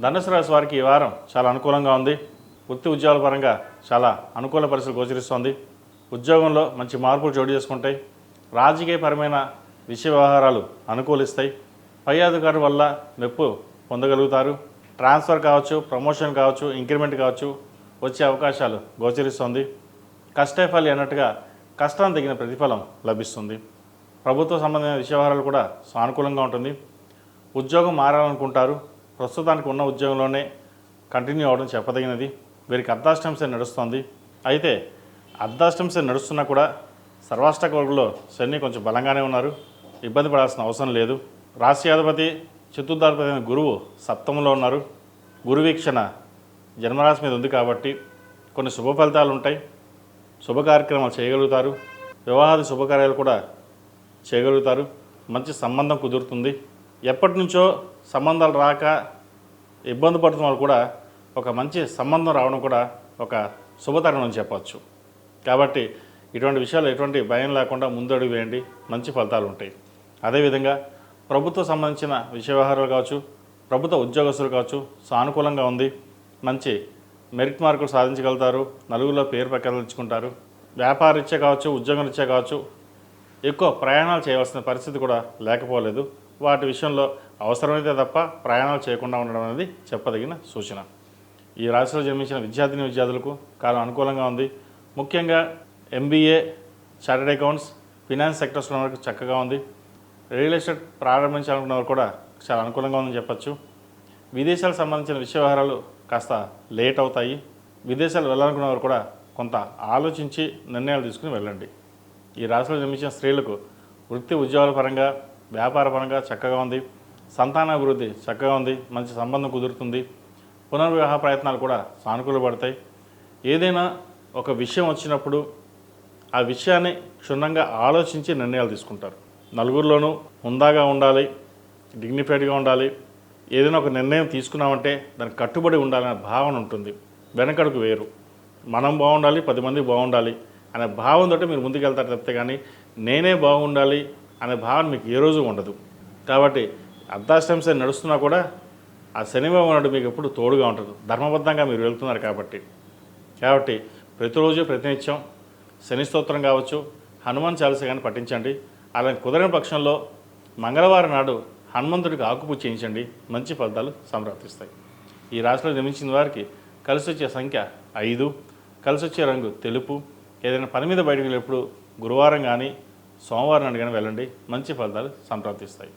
ధనుసు రాశి వారికి ఈ వారం చాలా అనుకూలంగా ఉంది. వృత్తి ఉద్యోగాల పరంగా చాలా అనుకూల పరిస్థితులు గోచరిస్తోంది. ఉద్యోగంలో మంచి మార్పులు చోటు చేసుకుంటాయి. రాజకీయపరమైన విషయ వ్యవహారాలు అనుకూలిస్తాయి. పై అధికారుల వల్ల మెప్పు పొందగలుగుతారు. ట్రాన్స్ఫర్ కావచ్చు ప్రమోషన్ కావచ్చు ఇంక్రిమెంట్ కావచ్చు వచ్చే అవకాశాలు గోచరిస్తోంది. కష్టఫలి అన్నట్టుగా కష్టం తగిన ప్రతిఫలం లభిస్తుంది. ప్రభుత్వ సంబంధమైన విషయ వ్యవహారాలు కూడా సానుకూలంగా ఉంటుంది. ఉద్యోగం మారాలనుకుంటారు. ప్రస్తుతానికి ఉన్న ఉద్యోగంలోనే కంటిన్యూ అవ్వడం చెప్పదగినది. వీరికి అర్ధాష్టంసే నడుస్తుంది. అయితే అర్ధాష్టంసే నడుస్తున్నా కూడా సర్వాష్టక వర్గంలో శని కొంచెం బలంగానే ఉన్నారు. ఇబ్బంది పడాల్సిన అవసరం లేదు. రాశ్యాధిపతి చతుర్థాధిపతి అయిన గురువు సప్తమంలో ఉన్నారు. గురువీక్షణ జన్మరాశి మీద ఉంది కాబట్టి కొన్ని శుభ ఫలితాలు ఉంటాయి. శుభ కార్యక్రమాలు చేయగలుగుతారు. వివాహాది శుభకార్యాలు కూడా చేయగలుగుతారు. మంచి సంబంధం కుదురుతుంది. ఎప్పటి నుంచో సంబంధాలు రాక ఇబ్బంది పడుతున్న వాళ్ళు కూడా ఒక మంచి సంబంధం రావడం కూడా ఒక శుభతరణం అని చెప్పవచ్చు కాబట్టి ఇటువంటి విషయాలు ఎటువంటి భయం లేకుండా ముందడుగు వేయండి. మంచి ఫలితాలు ఉంటాయి. అదేవిధంగా ప్రభుత్వ సంబంధించిన విషయ వ్యవహారాలు కావచ్చు ప్రభుత్వ ఉద్యోగస్తులు కావచ్చు సానుకూలంగా ఉంది. మంచి మెరిట్ మార్కులు సాధించగలుగుతారు. నలుగురిలో పేరు ప్రకటించుకుంటారు వ్యాపారరీత్యా కావచ్చు ఉద్యోగరీత్యా కావచ్చు ఎక్కువ ప్రయాణాలు చేయవలసిన పరిస్థితి కూడా లేకపోలేదు. వాటి విషయంలో అవసరమైతే తప్ప ప్రయాణాలు చేయకుండా ఉండడం అనేది చెప్పదగిన సూచన. ఈ రాశిలో జన్మించిన విద్యార్థిని విద్యార్థులకు కాలం అనుకూలంగా ఉంది. ముఖ్యంగా MBA chartered accounts finance sectors ఉన్నవారికి చక్కగా ఉంది. రియల్ ఎస్టేట్ ప్రారంభించాలనుకున్న వారు కూడా చాలా అనుకూలంగా ఉందని చెప్పచ్చు. విదేశాలకు సంబంధించిన విషయ వ్యవహారాలు కాస్త లేట్ అవుతాయి. విదేశాలు వెళ్ళాలనుకున్న వారు కూడా కొంత ఆలోచించి నిర్ణయాలు తీసుకుని వెళ్ళండి. ఈ రాశిలో జన్మించిన స్త్రీలకు వృత్తి ఉద్యోగాల పరంగా వ్యాపార పరంగా చక్కగా ఉంది. సంతానాభివృద్ధి చక్కగా ఉంది మంచి సంబంధం కుదురుతుంది. పునర్వివాహ ప్రయత్నాలు కూడా సానుకూలపడతాయి ఏదైనా ఒక విషయం వచ్చినప్పుడు ఆ విషయాన్ని క్షుణ్ణంగా ఆలోచించి నిర్ణయాలు తీసుకుంటారు. నలుగురిలోనూ హుందాగా ఉండాలి డిగ్నిఫైడ్గా ఉండాలి. ఏదైనా ఒక నిర్ణయం తీసుకున్నామంటే దానికి కట్టుబడి ఉండాలనే భావన ఉంటుంది. వెనకడుకు వేరు. మనం బాగుండాలి పది మంది బాగుండాలి అనే భావంతో మీరు ముందుకెళ్తారు తప్పితే కానీ నేనే బాగుండాలి అనే భావన మీకు ఏ రోజు ఉండదు. కాబట్టి అర్ధాష్టంశ నడుస్తున్నా కూడా ఆ శనివారం నాడు మీకు ఎప్పుడు తోడుగా ఉంటుంది. ధర్మబద్ధంగా మీరు వెళ్తున్నారు కాబట్టి. కాబట్టి ప్రతిరోజు ప్రతినిత్యం శని స్తోత్రం కావచ్చు హనుమాన్ చాలీస కానీ పఠించండి. అలా కుదరని పక్షంలో మంగళవారం నాడు హనుమంతుడికి ఆకుపూజ చేయించండి. మంచి ఫలితాలు సంప్రాప్తిస్తాయి. ఈ రాశిలో జన్మించిన వారికి కలిసి వచ్చే సంఖ్య ఐదు. కలిసి వచ్చే రంగు తెలుపు. ఏదైనా పని మీద బయటకు వెళ్ళినప్పుడు గురువారం కానీ సోమవారం నాడు కానీ వెళ్ళండి. మంచి ఫలితాలు సంప్రాప్తిస్తాయి.